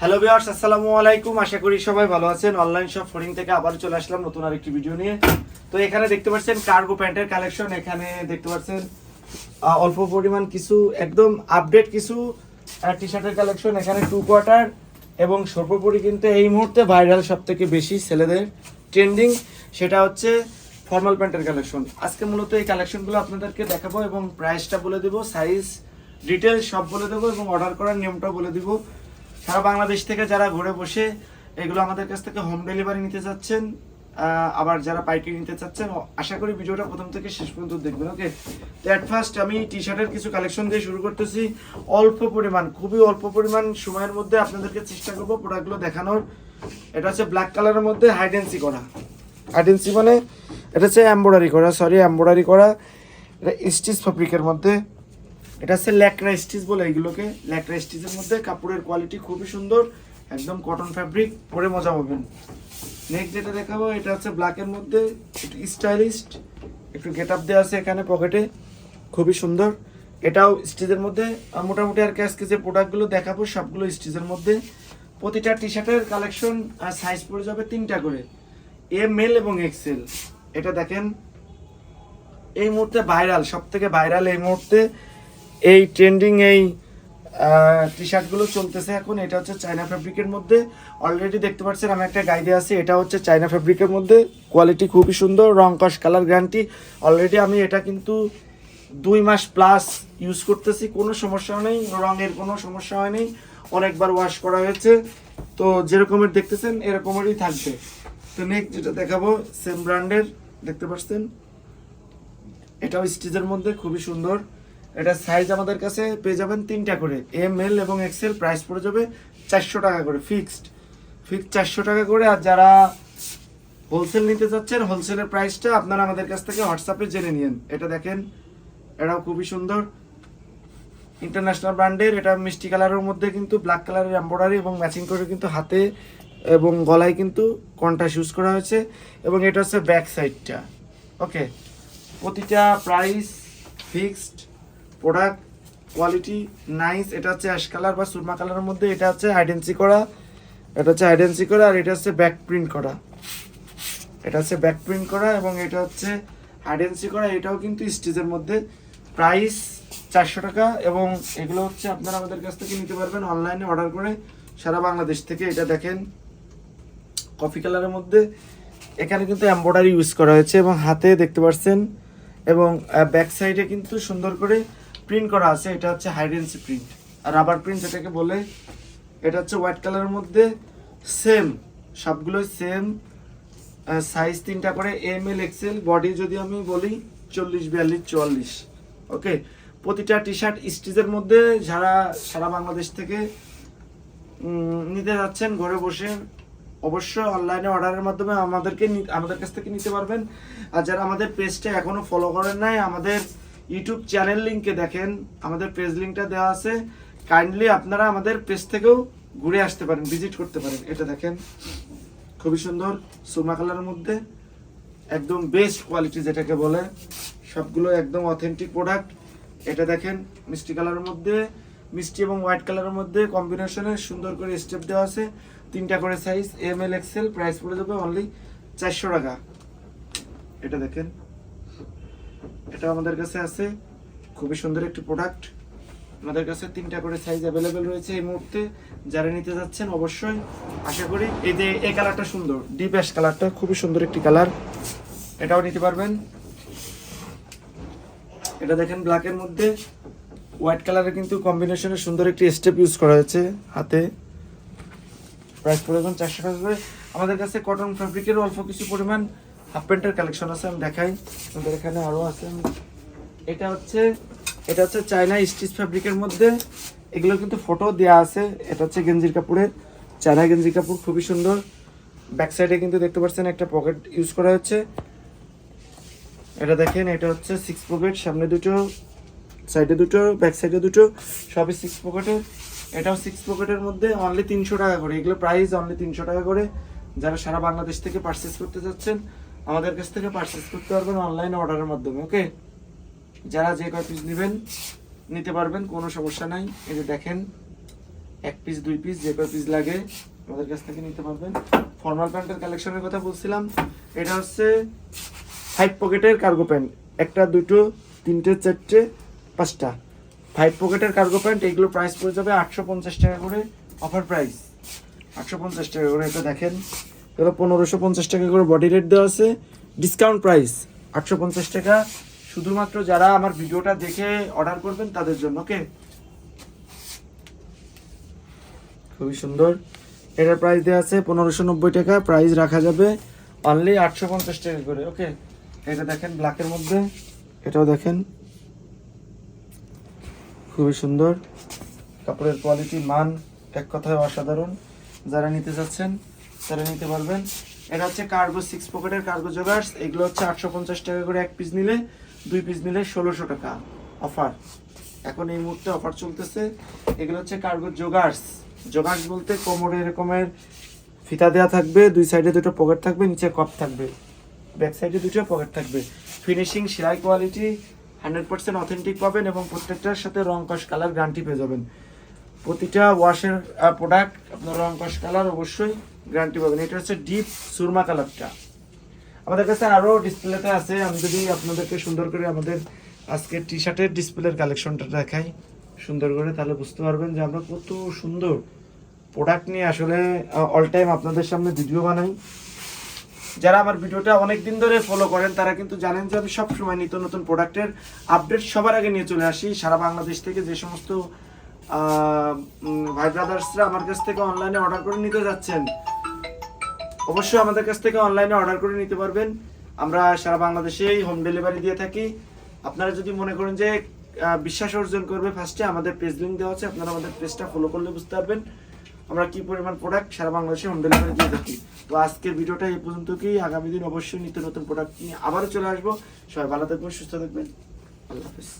Hello viewers আসসালামু আলাইকুম। আশা করি সবাই ভালো আছেন। অনলাইন শপ ফোরিং থেকে আবার চলে আসলাম নতুন আরেকটি ভিডিও নিয়ে। তো এখানে দেখতে পাচ্ছেন কার্গো প্যান্টের কালেকশন এখানে দেখতে পাচ্ছেন অল্প পরিমাণ কিছু, একদম আপডেট কিছু টি শার্টের কালেকশন এখানে টু কোয়ার্টার এবং সর্বোপরি কিন্তু এই মুহূর্তে ভাইরাল সব থেকে বেশি ছেলেদের ট্রেন্ডিং সেটা হচ্ছে ফর্মাল প্যান্টের কালেকশন আজকে মূলত এই কালেকশনগুলো আপনাদেরকে দেখাবো এবং প্রাইসটা বলে দেবো সাইজ ডিটেলস সব বলে দেবো এবং অর্ডার করার নিয়মটাও বলে দিব। সারা বাংলাদেশ থেকে যারা ঘুরে বসে এগুলো আমাদের কাছ থেকে হোম ডেলিভারি নিতে চাচ্ছেন আবার যারা পাইকারি নিতে চাচ্ছেন আশা করি ভিডিওটা প্রথম থেকে শেষ পর্যন্ত দেখবেন ওকে তো অ্যাট ফার্স্ট আমি টি শার্টের কিছু কালেকশন দিয়ে শুরু করতেছি। অল্প পরিমাণ, খুবই অল্প পরিমাণ সময়ের মধ্যে আপনাদেরকে চেষ্টা করব প্রোডাক্টগুলো দেখানোর। এটা হচ্ছে ব্ল্যাক কালারের মধ্যে হাইডেন্সি করা। হাইডেন্সি মানে এটা হচ্ছে এম্ব্রয়ডারি করা সরি এম্ব্রয়ডারি করা। এটা স্টিচ ফেব্রিকের মধ্যে। এটা হচ্ছে ল্যাকড়া স্টিচ বলে এইগুলোকে। ল্যাকড়া স্টিচের মধ্যে কাপড়ের কোয়ালিটি খুবই সুন্দর, একদম কটন ফ্যাব্রিক পরে মজা পাবেন। নেক্সট যেটা দেখাবো, এটা হচ্ছে ব্ল্যাকের মধ্যে স্টাইলিস্ট একটু গেট আপ দেওয়া আছে এখানে পকেটে খুবই সুন্দর। এটাও স্টিচের মধ্যে মোটামুটি আর কি আজকে যে প্রোডাক্টগুলো দেখাবো, সবগুলো স্টিচের মধ্যে। প্রতিটা টি শার্টের কালেকশন আর সাইজ পড়ে যাবে তিনটা করে। এম এল এবং এক্সেল এটা দেখেন, এই মুহূর্তে ভাইরাল সব থেকে ভাইরাল এই মুহূর্তে। এই ট্রেন্ডিং এই টি শার্টগুলো চলতেছে এখন। এটা হচ্ছে চায়না ফ্যাব্রিকের মধ্যে। অলরেডি দেখতে পাচ্ছেন, আমি একটা গাইডে আছি। এটা হচ্ছে চায়না ফ্যাব্রিকের মধ্যে। কোয়ালিটি খুবই সুন্দর, রং কস কালার গ্যারান্টি অলরেডি আমি এটা কিন্তু দুই মাস প্লাস ইউজ করতেছি। কোনো সমস্যা নেই, রঙের কোনো সমস্যা হয়নি। অনেকবার ওয়াশ করা হয়েছে। তো যেরকমের দেখতেছেন, এরকমেরই থাকবে। তো নেক্সট যেটা দেখাবো সেম ব্র্যান্ডের দেখতে পাচ্ছেন? এটাও স্টিচের মধ্যে, খুবই সুন্দর। এটা সাইজ আমাদের কাছে পেয়ে যাবেন তিনটা করে। এম এল এবং এক্সেল প্রাইস পড়ে যাবে চারশো টাকা করে ফিক্সড ফিক্সড চারশো টাকা করে আর যারা হোলসেল নিতে চাচ্ছেন হোলসেলের প্রাইসটা আপনারা আমাদের কাছ থেকে হোয়াটসঅ্যাপে জেনে নিন। এটা দেখেন, এটাও খুবই সুন্দর। ইন্টারন্যাশনাল ব্র্যান্ডের এটা মিষ্টি কালারের মধ্যে কিন্তু ব্ল্যাক কালারের এম্ব্রয়ডারি এবং ম্যাচিং করে কিন্তু হাতে এবং গলায় কিন্তু কন্ট্রাস্ট ইউজ করা হয়েছে এবং এটা হচ্ছে ব্যাক সাইডটা ওকে প্রতিটা price fixed product quality nice এটা হচ্ছে অ্যাশ কালার বা সুরমা কালারের মধ্যে, এটা হচ্ছে হাইডেন্সি করা, এটা হচ্ছে হাইডেন্সি করা, আর এটা হচ্ছে ব্যাক প্রিন্ট করা। এটা হচ্ছে ব্যাক প্রিন্ট করা এবং এটা হচ্ছে হাইডেন্সি করা, এটাও কিন্তু স্টিচের মধ্যে। প্রাইস চারশো টাকা এবং এগুলো হচ্ছে আপনারা আমাদের কাছ থেকে নিতে পারবেন অনলাইনে অর্ডার করে সারা বাংলাদেশ থেকে। এটা দেখেন কফি কালারের মধ্যে। এখানে কিন্তু এম্ব্রয়ডারি ইউজ করা হয়েছে এবং হাতে দেখতে পাচ্ছেন এবং ব্যাক সাইডে কিন্তু সুন্দর করে প্রিন্ট করা আছে, এটা হচ্ছে হাইডেন্সি প্রিন্ট আর রাবার প্রিন্ট যেটাকে বলে, এটা হচ্ছে হোয়াইট কালারের মধ্যে সেম সবগুলোই সেম সাইজ তিনটা করে এম এল এক্সেল বডি যদি আমি বলি, চল্লিশ, বিয়াল্লিশ, চুয়াল্লিশ। ওকে প্রতিটা টি শার্ট স্টিচের মধ্যে যারা সারা বাংলাদেশ থেকে নিতে যাচ্ছেন, ঘরে বসে, অবশ্যই অনলাইনে অর্ডারের মাধ্যমে আমাদেরকে আমাদের কাছ থেকে নিতে পারবেন। আর যারা আমাদের পেজটা এখনও ফলো করেন নাই, আমাদের ইউটিউব চ্যানেল লিঙ্কে দেখেন, আমাদের পেজ লিঙ্কটা দেওয়া আছে। কাইন্ডলি আপনারা আমাদের পেজ থেকেও ঘুরে আসতে পারেন ভিজিট করতে পারেন। এটা দেখেন, খুবই সুন্দর, সুরমা কালারের মধ্যে, একদম বেস্ট কোয়ালিটি যেটাকে বলে। সবগুলো একদম অথেন্টিক প্রোডাক্ট এটা দেখেন, মিষ্টি কালারের মধ্যে, মিষ্টি এবং হোয়াইট কালারের মধ্যে কম্বিনেশনে সুন্দর করে স্টেপ দেওয়া আছে। তিনটা করে size M L XL price পড়ে যাবে অনলি চারশো টাকা। এটা দেখেন এটা আমাদের কাছে আছে। খুবই সুন্দর একটি প্রোডাক্ট আমাদের কাছে তিনটা করে সাইজ অ্যাভেলেবেল রয়েছে এই মুহূর্তে। যারা নিতে যাচ্ছেন অবশ্যই আশা করি এই যে এই কালারটা সুন্দর ডিপ অ্যাশ কালারটা খুবই সুন্দর একটি কালার এটাও নিতে পারবেন। এটা দেখেন ব্ল্যাকের মধ্যে। হোয়াইট কালারের কিন্তু কম্বিনেশনে সুন্দর একটি স্টেপ ইউজ করা হয়েছে হাতে। প্রাইস পড়ে যাবেন চারশো আমাদের কাছে কটন ফ্যাব্রিকের অল্প কিছু পরিমাণ হাফ প্যান্টের কালেকশন আছে, আমি দেখাই। আমাদের এখানে আরও আছে। এটা হচ্ছে এটা হচ্ছে চায়না স্টিচ ফ্যাব্রিকের মধ্যে। এগুলো কিন্তু ফটো দেওয়া আছে। এটা হচ্ছে গেঞ্জির কাপড়ের। চায়না গেঞ্জির কাপড় খুবই সুন্দর। ব্যাক সাইডে কিন্তু দেখতে পাচ্ছেন একটা পকেট ইউজ করা হচ্ছে। এটা দেখেন, এটা হচ্ছে সিক্স পকেট সামনে দুটো সাইডে দুটো ব্যাক সাইডে দুটো, সবই সিক্স পকেটের এটাও সিক্স পকেটের মধ্যে অনলি তিনশো টাকা করে। এগুলো প্রাইস অনলি তিনশো টাকা করে। যারা সারা বাংলাদেশ থেকে পারচেস করতে চাচ্ছেন আমাদের কাছ থেকে পারচেস করতে পারবেন অনলাইন অর্ডারের মাধ্যমে ওকে যারা যে কয় পিস নেবেন, নিতে পারবেন, কোনো সমস্যা নাই। এই যে দেখেন, এক পিস দুই পিস যে কয় পিস লাগে, আমাদের কাছ থেকে নিতে পারবেন। ফর্মাল প্যান্টের কালেকশনের কথা বলছিলাম, এটা হচ্ছে ফাইভ পকেটের কার্গো প্যান্ট একটা, দুটো, তিনটে, চারটে, পাঁচটা। ফাইভ পকেটের কার্গো প্যান্ট এগুলো প্রাইস পড়ে যাবে আটশো পঞ্চাশ টাকা করে অফার প্রাইস আটশো পঞ্চাশ টাকা করে, এটা দেখেন। এগুলো পনেরোশো পঞ্চাশ টাকা করে বডি রেট দেওয়া আছে। ডিসকাউন্ট প্রাইস আটশো পঞ্চাশ টাকা। শুধুমাত্র যারা আমার ভিডিওটা দেখে অর্ডার করবেন তাদের জন্য ওকে খুবই সুন্দর। এটার প্রাইস দেওয়া আছে পনেরোশো নব্বই টাকা। প্রাইস রাখা যাবে অনলি আটশো পঞ্চাশ টাকা করে ওকে এটা দেখেন ব্ল্যাকের মধ্যে। এটাও দেখেন। খুবই সুন্দর। কাপড়ের কোয়ালিটি মান এক কথায় অসাধারণ। যারা নিতে চাচ্ছেন তারা নিতে পারবেন। এটা হচ্ছে কার্গো সিক্স পকেটের কার্গো জোগার্স এগুলো হচ্ছে আটশো পঞ্চাশ টাকা করে এক পিস নিলে, দুই পিস নিলে ষোলোশো টাকা অফার এখন এই মুহূর্তে অফার চলতেছে। এগুলো হচ্ছে কার্গো জোগার্স জোগার্স বলতে কোমরে এরকমের ফিতা দেওয়া থাকবে, দুই সাইডে দুটো পকেট থাকবে, নিচে কপ থাকবে। ব্যাক সাইডে দুটো পকেট থাকবে। ফিনিশিং সেলাই কোয়ালিটি হান্ড্রেড পার্সেন্ট অথেন্টিক পাবেন এবং প্রত্যেকটার সাথে রং কস কালার গ্যারান্টি পেয়ে যাবেন। প্রতিটা ওয়াশের প্রোডাক্ট আপনার রং কস কালার অবশ্যই গ্যারান্টি পাবেন। এটা হচ্ছে ডিপ সুরমা কালারটা। আমাদের কাছে আরও ডিসপ্লেতে আছে। আমি যদি আপনাদেরকে সুন্দর করে আমাদের আজকে টি শার্টের ডিসপ্লের কালেকশনটা দেখাই, সুন্দর করে, তাহলে বুঝতে পারবেন যে আমরা কত সুন্দর প্রোডাক্ট নিয়ে আসলে অল টাইম আপনাদের সামনে ভিডিও বানাই। যারা আমার ভিডিওটা অনেক দিন ধরে ফলো করেন, তারা কিন্তু জানেন যে আমি সব সময় নিত্য নতুন প্রোডাক্টের আপডেট সবার আগে নিয়ে চলে আসি। সারা বাংলাদেশ থেকে যে সমস্ত ভাই ব্রাদার্সরা আমার কাছ থেকে অনলাইনে অর্ডার করে নিতে যাচ্ছেন অবশ্যই আমাদের কাছ থেকে অনলাইনে অর্ডার করে নিতে পারবেন। আমরা সারা বাংলাদেশেই হোম ডেলিভারি দিয়ে থাকি। আপনারা যদি মনে করেন যে বিশ্বাস অর্জন করবে ফার্স্টে আমাদের পেজ লিঙ্ক দেওয়া আছে, আপনারা আমাদের পেজটা ফলো করলে বুঝতে পারবেন আমরা কি পরিমাণ প্রোডাক্ট সারা বাংলাদেশে হোম ডেলিভারি দিয়ে থাকি। তো আজকের ভিডিওটা এই পর্যন্ত কি আগামী দিন অবশ্যই নিত্য নতুন প্রোডাক্ট নিয়ে আবারও চলে আসব। সবাই ভালো থাকবেন, সুস্থ থাকবেন। আল্লাহ হাফিজ।